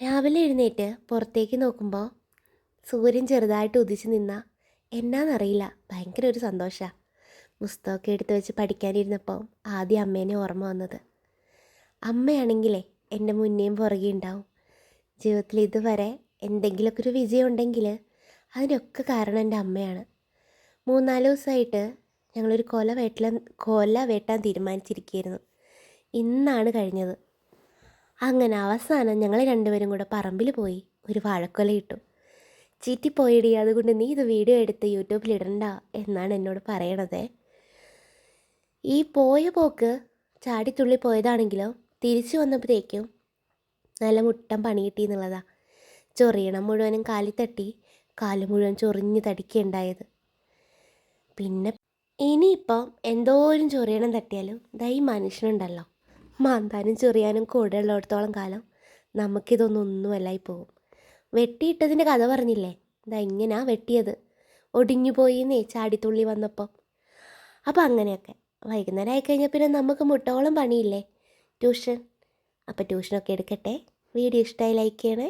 രാവിലെ എഴുന്നേറ്റ് പുറത്തേക്ക് നോക്കുമ്പോൾ സൂര്യൻ ചെറുതായിട്ട് ഉദിച്ച് നിന്ന എന്നാന്നറിയില്ല ഭയങ്കര ഒരു സന്തോഷമാണ് പുസ്തകമൊക്കെ എടുത്ത് വെച്ച് പഠിക്കാനിരുന്നപ്പോൾ ആദ്യം അമ്മേനെ ഓർമ്മ വന്നത്. അമ്മയാണെങ്കിലേ എന്റെ മുന്നേയും പുറകെ ഉണ്ടാവും. ജീവിതത്തിൽ ഇതുവരെ എന്തെങ്കിലുമൊക്കെ ഒരു വിജയം ഉണ്ടെങ്കിൽ അതിനൊക്കെ കാരണം എന്റെ അമ്മയാണ്. മൂന്നാൽ ദിവസമായിട്ട് ഞങ്ങളൊരു കൊല വെട്ടല കൊല വെട്ടാൻ തീരുമാനിച്ചിരിക്കുകയായിരുന്നു. ഇന്നാണ് കഴിഞ്ഞത്. അങ്ങനെ അവസാനം ഞങ്ങൾ രണ്ടുപേരും കൂടെ പറമ്പിൽ പോയി. ഒരു വാഴക്കൊല ഇട്ടു. ചീറ്റിപ്പോയിടി അതുകൊണ്ട് നീ ഇത് വീഡിയോ എടുത്ത് യൂട്യൂബിൽ ഇടണ്ട എന്നാണ് എന്നോട് പറയണത്. ഈ പോയ പോക്ക് ചാടിത്തുള്ളി പോയതാണെങ്കിലും തിരിച്ചു വന്നപ്പോഴത്തേക്കും നല്ല മുട്ടം പണി കിട്ടി എന്നുള്ളതാ. ചൊറിയണം മുഴുവനും കാലിൽ തട്ടി കാൽ മുഴുവൻ ചൊറിഞ്ഞ് തടിക്കുകയുണ്ടായത്. പിന്നെ ഇനിയിപ്പം എന്തോരം ചൊറിയണം തട്ടിയാലും ദൈ മനുഷ്യനുണ്ടല്ലോ. മാന്താനും ചെറിയാനും കൂടെ ഉള്ളിടത്തോളം കാലം നമുക്കിതൊന്നും ഒന്നുമല്ലായി പോകും വെട്ടിയിട്ടതിന്റെ കഥ പറഞ്ഞില്ലേ? ഇതാ ഇങ്ങനെയാ വെട്ടിയത്. ഒടിഞ്ഞു പോയിന്നേ ചാടിത്തുള്ളി വന്നപ്പം. അപ്പം അങ്ങനെയൊക്കെ. വൈകുന്നേരം ആയിക്കഴിഞ്ഞാൽ പിന്നെ നമുക്ക് മുട്ടോളം പണിയില്ലേ? ട്യൂഷൻ. അപ്പോൾ ട്യൂഷനൊക്കെ എടുക്കട്ടെ. വീഡിയോ ഇഷ്ടമായി ലൈക്ക് ചെയ്യണേ.